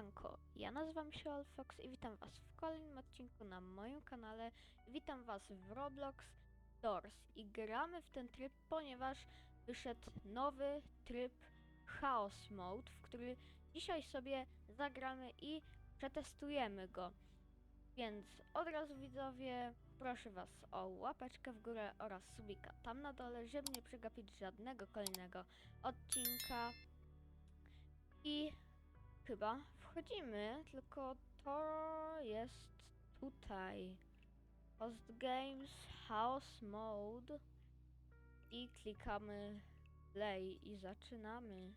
Siemanko, ja nazywam się Olfox i witam was w kolejnym odcinku na moim kanale. Witam was w Roblox Doors i gramy w ten tryb, ponieważ wyszedł nowy tryb Chaos Mode, w który dzisiaj sobie zagramy i przetestujemy go. Więc od razu widzowie, proszę was o łapeczkę w górę oraz subika tam na dole, żeby nie przegapić żadnego kolejnego odcinka. I Chyba wchodzimy, tylko to jest tutaj. Host Games House Mode i klikamy play i zaczynamy.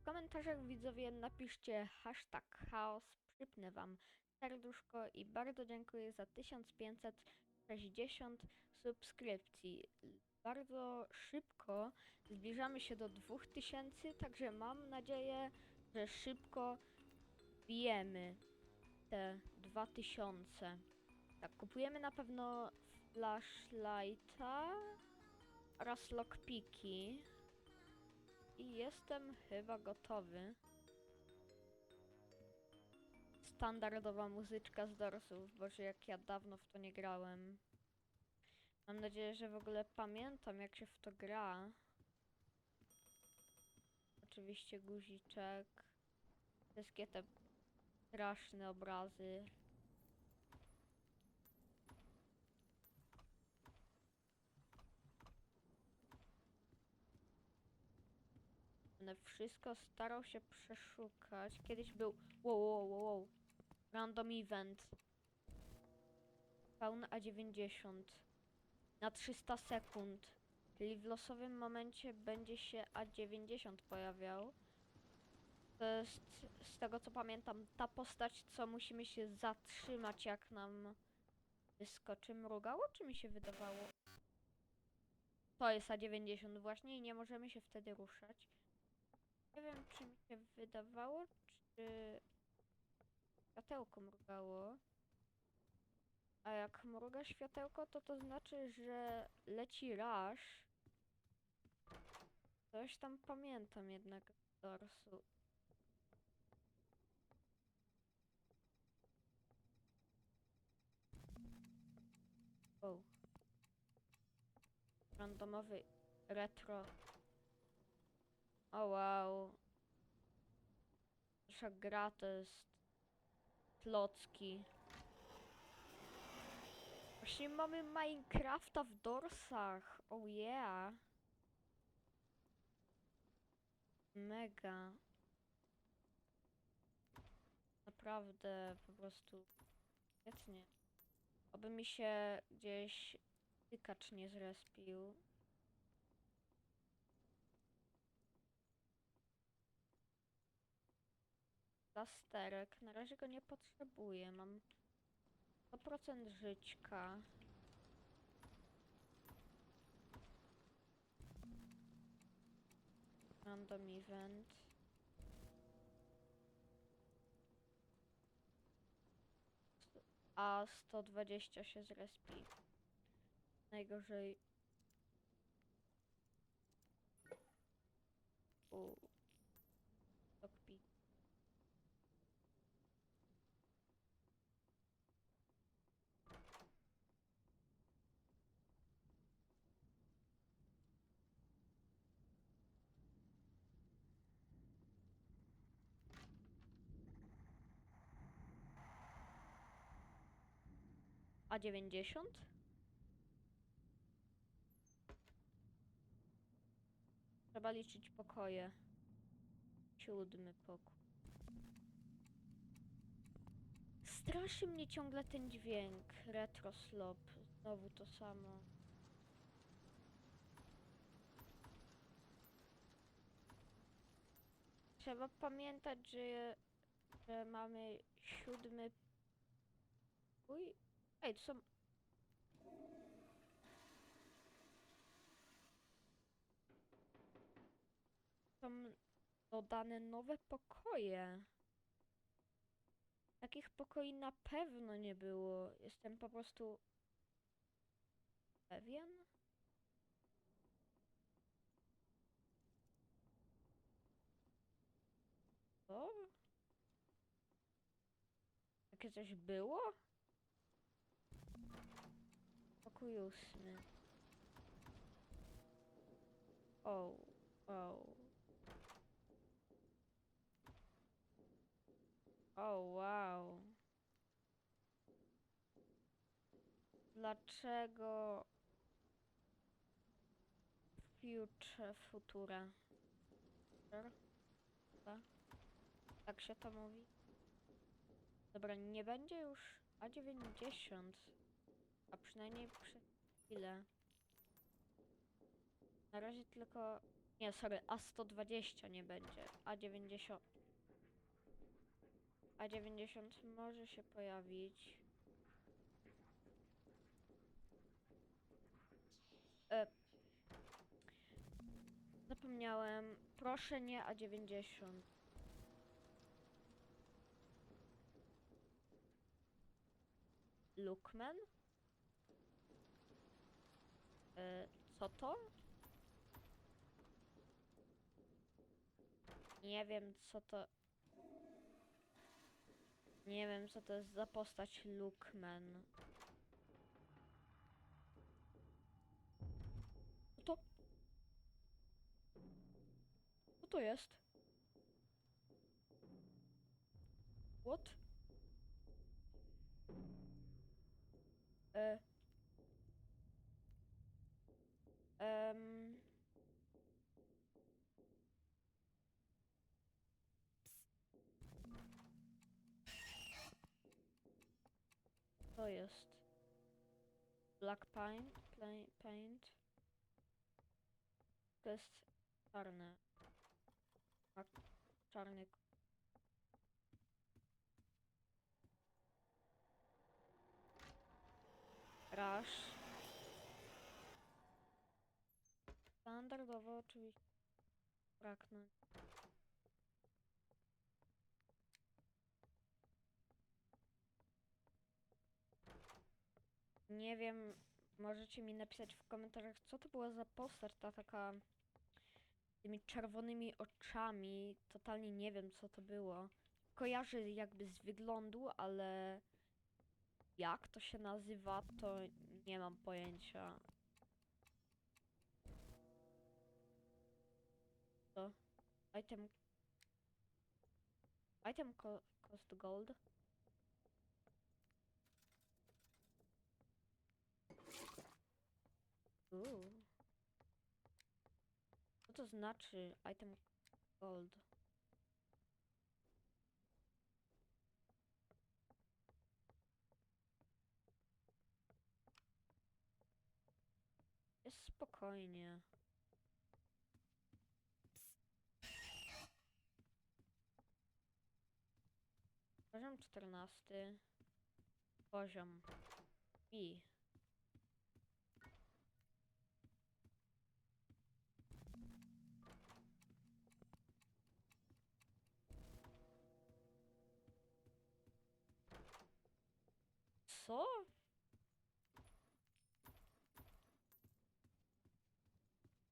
W komentarzach widzowie napiszcie hashtag chaos, przypnę wam serduszko i bardzo dziękuję za 1560 subskrypcji. Bardzo szybko zbliżamy się do 2000, także mam nadzieję, że szybko bijemy te 2000. Tak, kupujemy na pewno flashlighta oraz lockpiki. I jestem chyba gotowy. Standardowa muzyczka z Dorsów, boże jak ja dawno w to nie grałem. Mam nadzieję, że w ogóle pamiętam jak się w to gra. Oczywiście guziczek. Wszystkie te straszne obrazy. Będę wszystko starał się przeszukać. Kiedyś był... Wow, wow, wow, wow. Random event. Faun A90. Na 300 sekund. Czyli w losowym momencie będzie się A90 pojawiał. Jest, z tego co pamiętam, ta postać, co musimy się zatrzymać, jak nam wyskoczy. Mrugało, czy mi się wydawało? To jest A90 właśnie i nie możemy się wtedy ruszać. Nie wiem, czy mi się wydawało, czy światełko mrugało. A jak mruga światełko, to to znaczy, że leci raż. Coś tam pamiętam jednak z Dorsu. O. Randomowy retro. O wow. Nasza gra to jest klocki. Właśnie mamy Minecrafta w dorsach. Oh yeah. Mega. Naprawdę po prostu świetnie. Oby mi się gdzieś tykacz nie zrespił. Plasterek. Na razie go nie potrzebuję. Mam 100% żyćka. Random event. A 120 się zrespi. Najgorzej. U. A 90? Trzeba liczyć pokoje. Siódmy pokój. Straszy mnie ciągle ten dźwięk. Retro slop. Znowu to samo. Trzeba pamiętać, że, że mamy siódmy pokój. Ej, to są... Są dodane nowe pokoje. Takich pokoi na pewno nie było. Jestem po prostu pewien. O, takie coś było? Pokój ósmy. O, o. O, wow. Dlaczego Future Futura? Tak się to mówi? Dobra, nie będzie już A90. A przynajmniej przez chwilę. Na razie tylko... Nie, sorry, A120 nie będzie. A90... A90 może się pojawić. E, zapomniałem. Proszę nie A90. Lookman? E, co to? Nie wiem, co to... Nie wiem, co to jest za postać Lookman. Co to? Co to jest? What? E. Em. To jest black paint, paint. To jest czarne. A czarny. Rush. Standardowo oczywiście. Braknąć. Nie wiem, możecie mi napisać w komentarzach, co to była za postać, ta taka z tymi czerwonymi oczami. Totalnie nie wiem, co to było. Kojarzę jakby z wyglądu, ale jak to się nazywa, to nie mam pojęcia. Item item co cost gold. Uuu. Co to znaczy item gold? Jest spokojnie. Poziom 14. Poziom I. Co?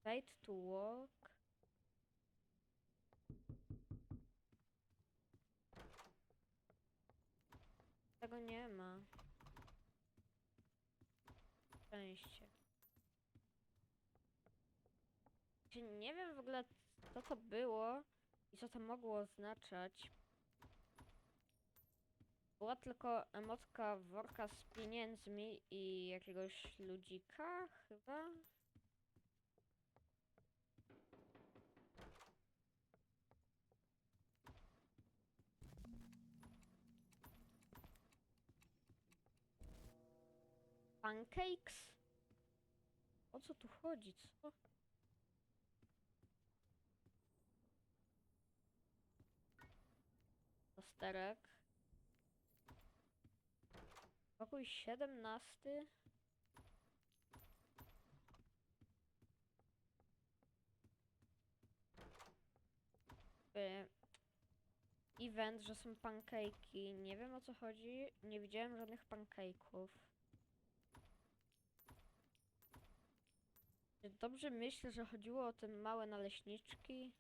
Right to walk. Tego nie ma. Szczęście. Nie wiem w ogóle co to było i co to mogło oznaczać. Była tylko emotka worka z pieniędzmi i jakiegoś ludzika chyba? Pancakes? O co tu chodzi, co? Pasterek. Pokój 17. Y, Event, że są pancake'i. Nie wiem o co chodzi. Nie widziałem żadnych pancake'ów. Dobrze myślę, że chodziło o te małe naleśniczki.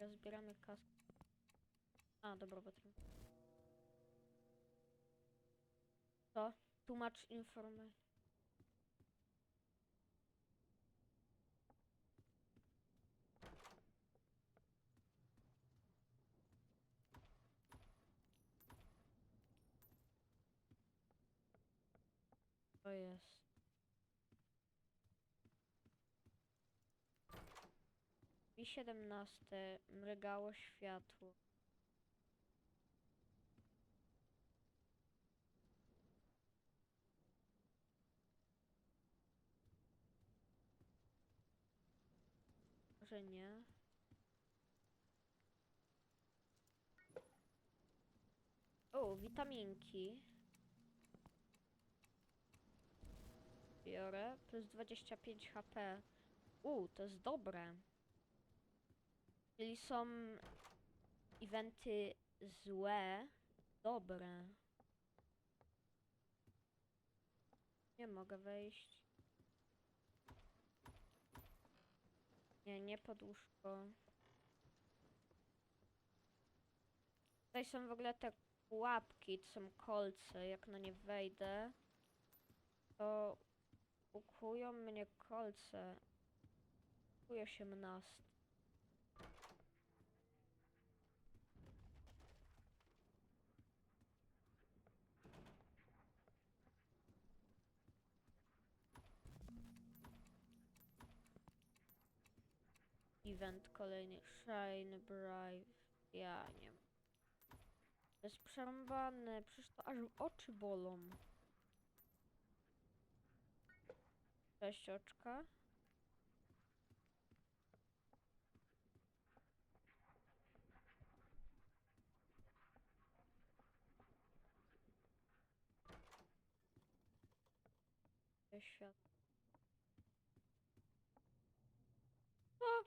Rozbieramy kask. A, dobra, patrz. To tłumacz informacji. To jest. I 17 mrygało światło. Może nie. O, witaminki. Biorę. Plus 25 HP. U, to jest dobre. Czyli są eventy złe, dobre. Nie mogę wejść. Nie, nie pod łóżko. Tutaj są w ogóle te pułapki, to są kolce. Jak na nie wejdę, to ukują mnie kolce. Ukuje się mnast. Event kolejny. Shine Bright. Ja nie wiem. To jest przerąbane. Przecież to aż oczy bolą. Cześć oczka. Świat. O!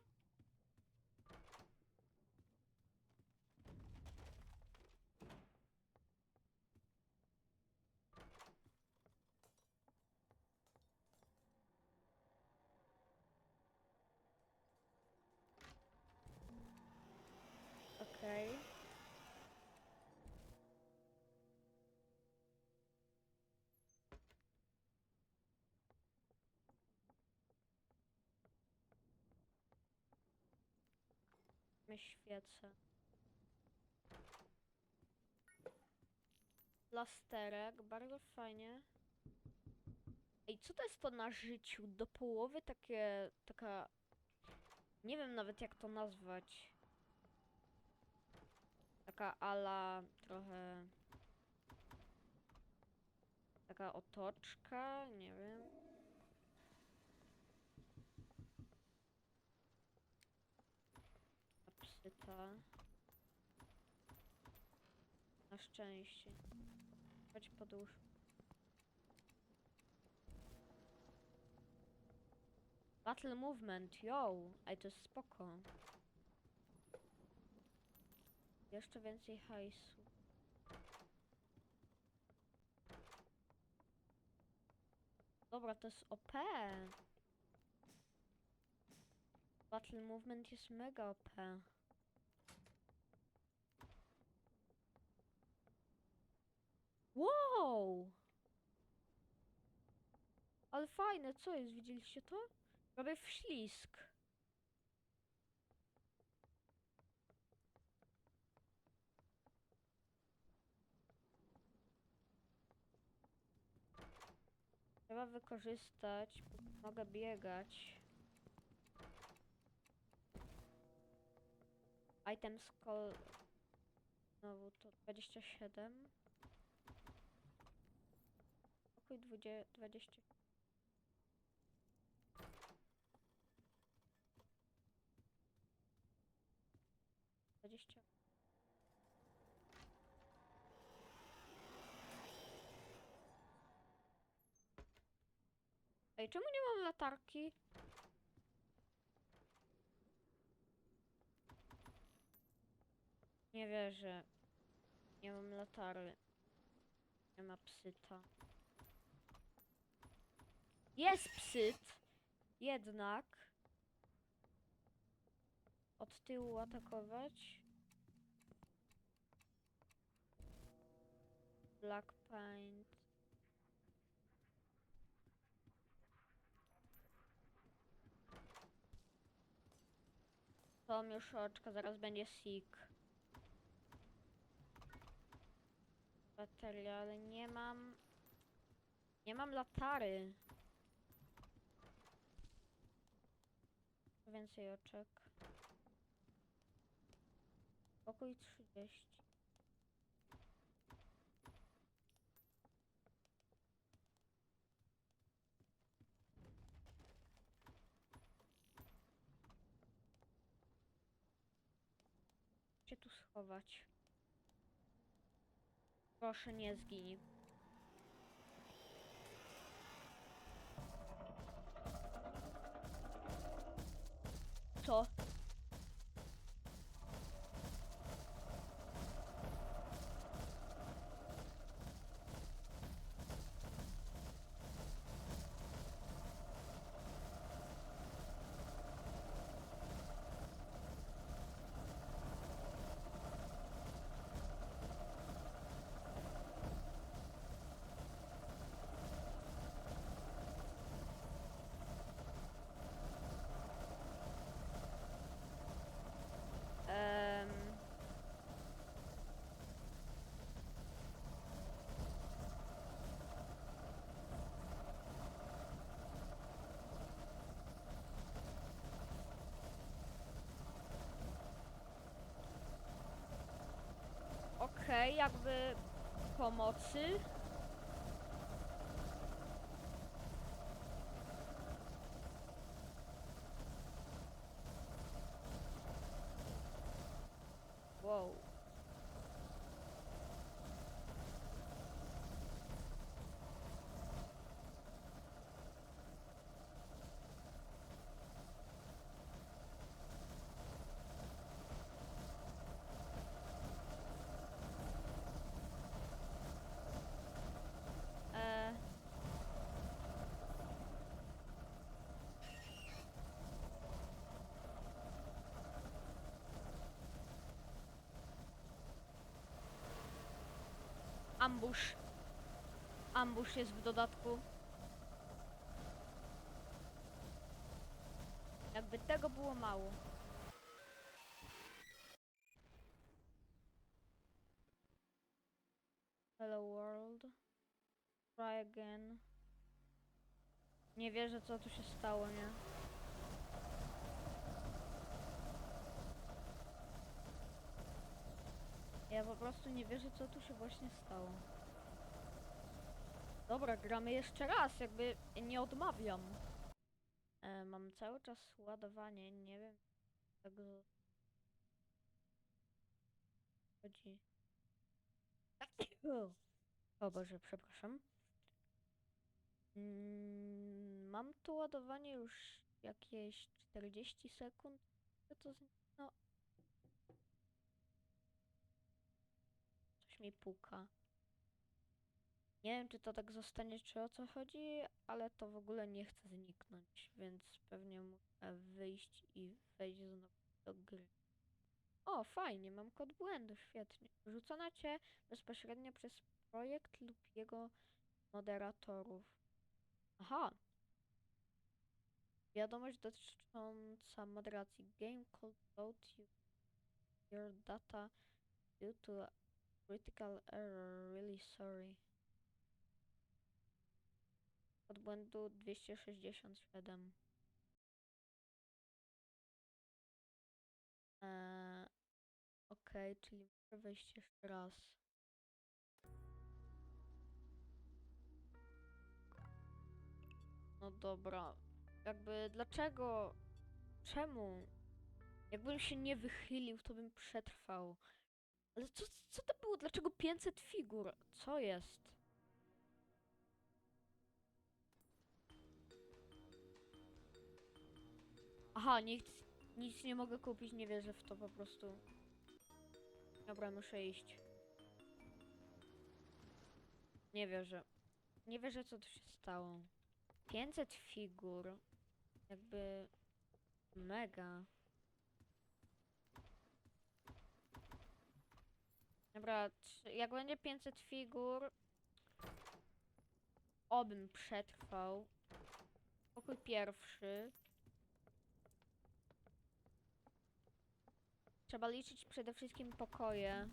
Okej. My świecę. Plasterek, bardzo fajnie. Ej, co to jest to na życiu? Do połowy takie, taka... Nie wiem nawet jak to nazwać. Taka ala trochę... Taka otoczka, nie wiem. Na szczęście. Chodź podłóż. Battle movement, yo! Ej, to jest spoko. Jeszcze więcej hajsu. Dobra, to jest OP. Battle movement jest mega OP. Wow! Ale fajne, co jest? Widzieliście to? Robię wślizg. Trzeba wykorzystać. Mogę biegać. Item call. Znowu to 27. Pokój 20. 20. Dwadzieścia. Ej, czemu nie mam latarki? Nie wierzę. Nie mam latary. Nie ma psyta. Jest psyt! Jednak. od tyłu atakować. Black paint. To mieszoczka, zaraz będzie sik. Bateria, ale nie mam... Nie mam latary. Więcej oczek. Pokój 30. Gdzie tu schować? Proszę nie zginij. Jakby pomocy. Wow. E, ambush. Ambush jest w dodatku. Jakby tego było mało. Hello world. Try again. Nie wierzę co tu się stało, nie? Ja po prostu nie wierzę co tu się właśnie stało. Dobra, gramy jeszcze raz, jakby nie odmawiam. E, mam cały czas ładowanie, nie wiem tego chodzi. O Boże, przepraszam. Mm, mam tu ładowanie już jakieś 40 sekund. Co to z... No. Mi puka. Nie wiem, czy to tak zostanie, czy o co chodzi, ale to w ogóle nie chce zniknąć, więc pewnie muszę wyjść i wejść znowu do gry. O, fajnie, mam kod błędu, świetnie. Rzucona cię bezpośrednio przez projekt lub jego moderatorów. Aha. Wiadomość dotycząca moderacji. Game called out you, your data due to critical error. Really sorry. Kod błędu 267. Eee, Okej, czyli muszę wejść jeszcze raz. No dobra. Jakby dlaczego? Czemu? Jakbym się nie wychylił, to bym przetrwał. Ale co, co to było? Dlaczego 500 figur? Co jest? Aha, nic, nic nie mogę kupić, nie wierzę w to po prostu. Dobra, muszę iść. Nie wierzę. Nie wierzę, co tu się stało. 500 figur. Jakby... Mega. Dobra, jak będzie 500 figur, obym przetrwał. Pokój pierwszy. Trzeba liczyć przede wszystkim pokoje.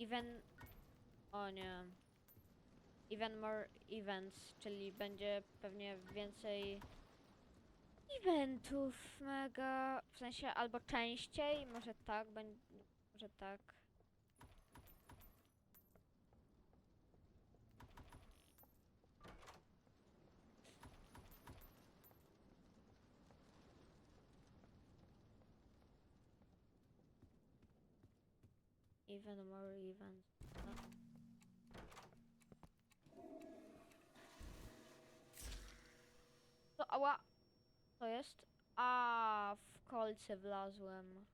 Even... O nie. Even more events, czyli będzie pewnie więcej eventów mega, w sensie albo częściej, może tak, będzie, może tak. Even more events. no. Ała! To jest? A, w kolce wlazłem.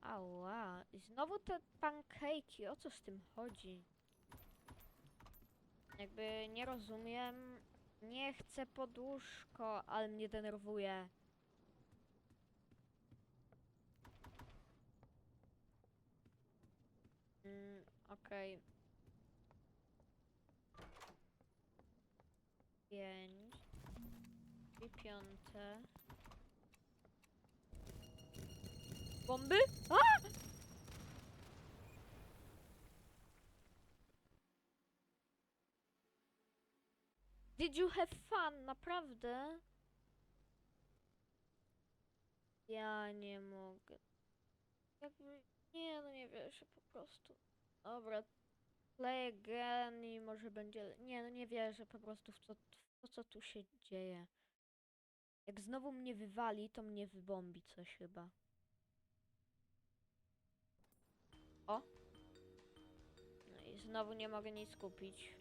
Ała, i znowu te pankejki, o co z tym chodzi? Jakby nie rozumiem. Nie chcę poduszko, ale mnie denerwuje. Mm, okej. Pięć. I piąte. Bomby? A! Did you have fun? Naprawdę? Ja nie mogę. Jakby... Nie, no nie wierzę po prostu. Dobra. Play again i może będzie... Nie, no nie wierzę po prostu w to, w to co tu się dzieje. Jak znowu mnie wywali, to mnie wybombi coś chyba. O! No i znowu nie mogę nic kupić.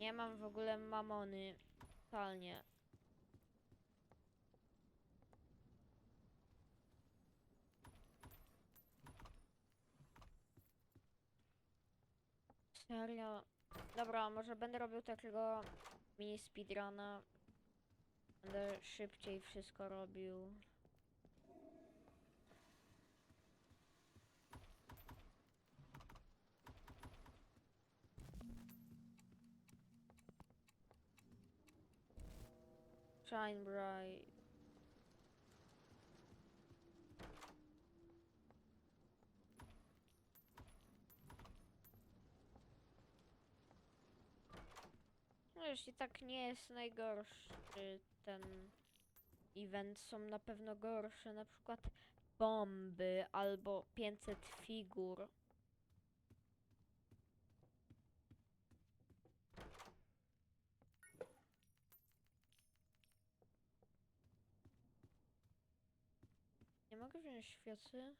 Nie mam w ogóle mamony. Totalnie. Serio? Dobra, może będę robił takiego mini speedruna. Będę szybciej wszystko robił. Shine bright. No jeśli tak nie jest najgorszy ten event, są na pewno gorsze, na przykład bomby albo 500 figur. Nie mogę wziąć świecy.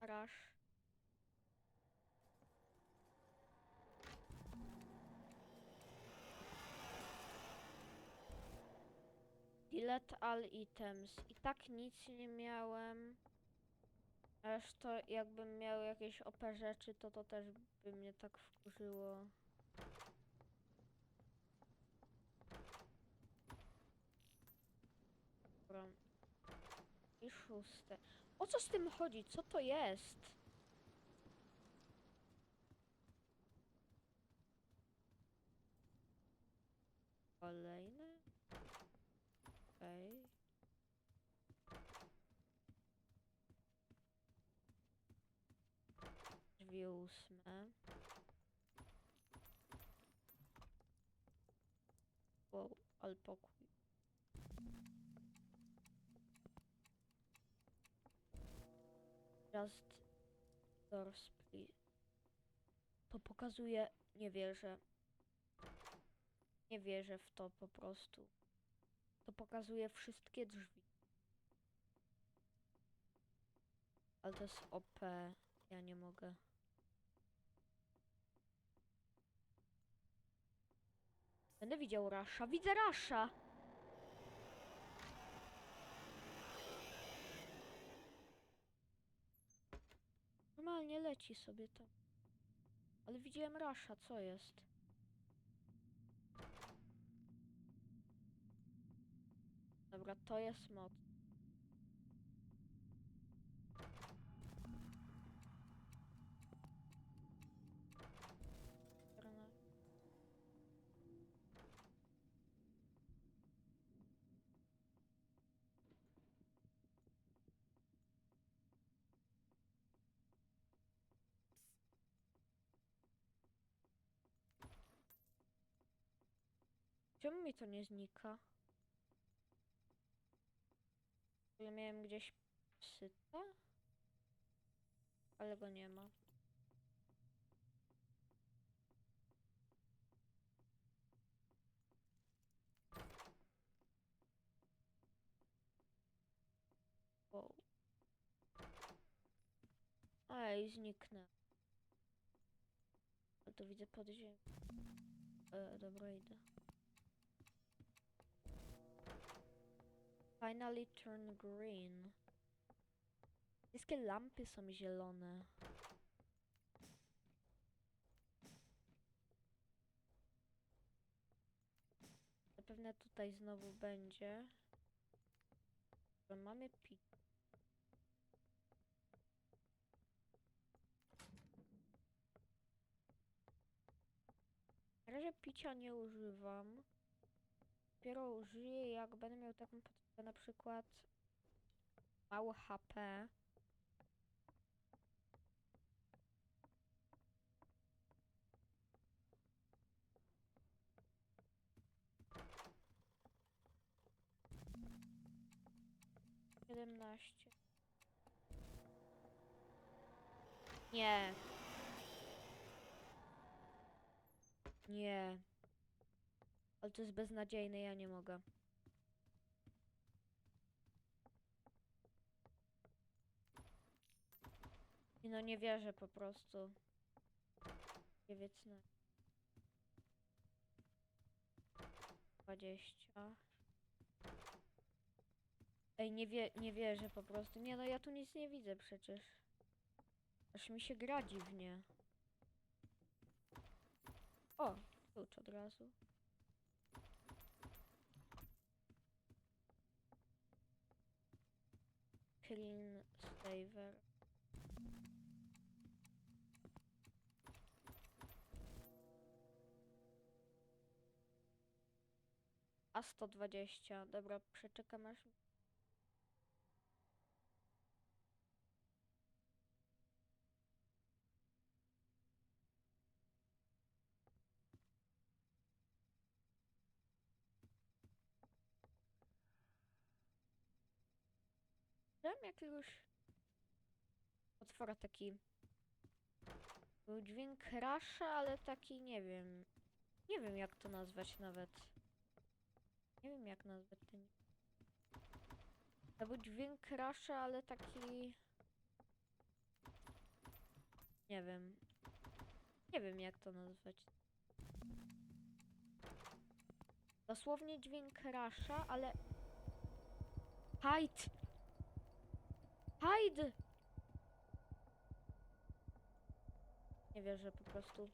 Rush. Delete all items. I tak nic nie miałem. Aż to jakbym miał jakieś OP rzeczy, to to też by mnie tak wkurzyło. Dobra. I szóste. O co z tym chodzi? Co to jest? Kolejne? Okej. Drzwi ósme. Wow, ale pokój. Just doors, please. To pokazuje... Nie wierzę. Nie wierzę w to po prostu. To pokazuje wszystkie drzwi. Ale to jest OP. Ja nie mogę. Będę widział Rasza. Widzę Rasza! Normalnie leci sobie to. Ale widziałem Rasza, co jest? Dobra, to jest mod. Czemu mi to nie znika? Ja miałem gdzieś psyta? Ale go nie ma. Wow. Ej, zniknę. To widzę pod ziemią. E, dobra, idę. Finally turn green. Wszystkie lampy są zielone. Zapewne tutaj znowu będzie. Mamy pi. Na razie picia nie używam. Dopiero użyję jak będę miał taką potrzebę na przykład mało HP. Siedemnaście. Nie. Nie. Ale to jest beznadziejne, ja nie mogę. No nie wierzę po prostu. Dziewiętnaście. Dwadzieścia. Ej, nie, wie, nie wierzę po prostu. Nie no, ja tu nic nie widzę przecież. Aż mi się gra dziwnie. O, klucz od razu. Clean saver. A 120. Dobra, przeczekam aż. Mam jakiegoś otwora taki. Był dźwięk rasza, ale taki nie wiem. Nie wiem jak to nazwać nawet. Nie wiem jak nazwać ten. To był dźwięk rasza, ale taki. Nie wiem. Nie wiem jak to nazwać. Dosłownie dźwięk rasza, ale. Hide! Hide! Nie wierzę po prostu.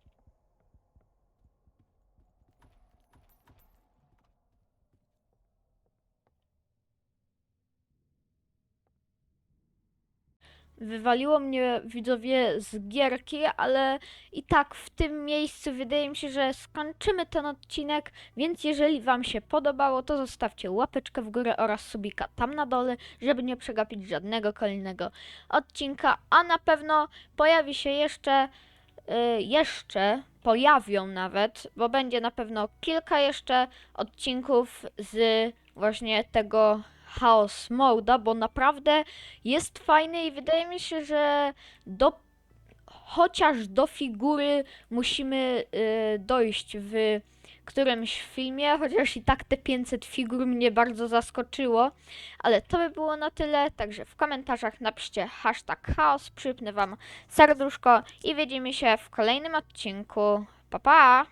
Wywaliło mnie widzowie z gierki, ale i tak w tym miejscu wydaje mi się, że skończymy ten odcinek, więc jeżeli Wam się podobało, to zostawcie łapeczkę w górę oraz subika tam na dole, żeby nie przegapić żadnego kolejnego odcinka, a na pewno pojawi się jeszcze, y, jeszcze pojawią nawet, bo będzie na pewno kilka jeszcze odcinków z właśnie tego Chaos Moda, bo naprawdę jest fajny i wydaje mi się, że do chociaż do figury musimy y, dojść w którymś filmie, chociaż i tak te 500 figur mnie bardzo zaskoczyło, ale to by było na tyle, także w komentarzach napiszcie hashtag chaos, przypnę wam serduszko i widzimy się w kolejnym odcinku. Pa pa!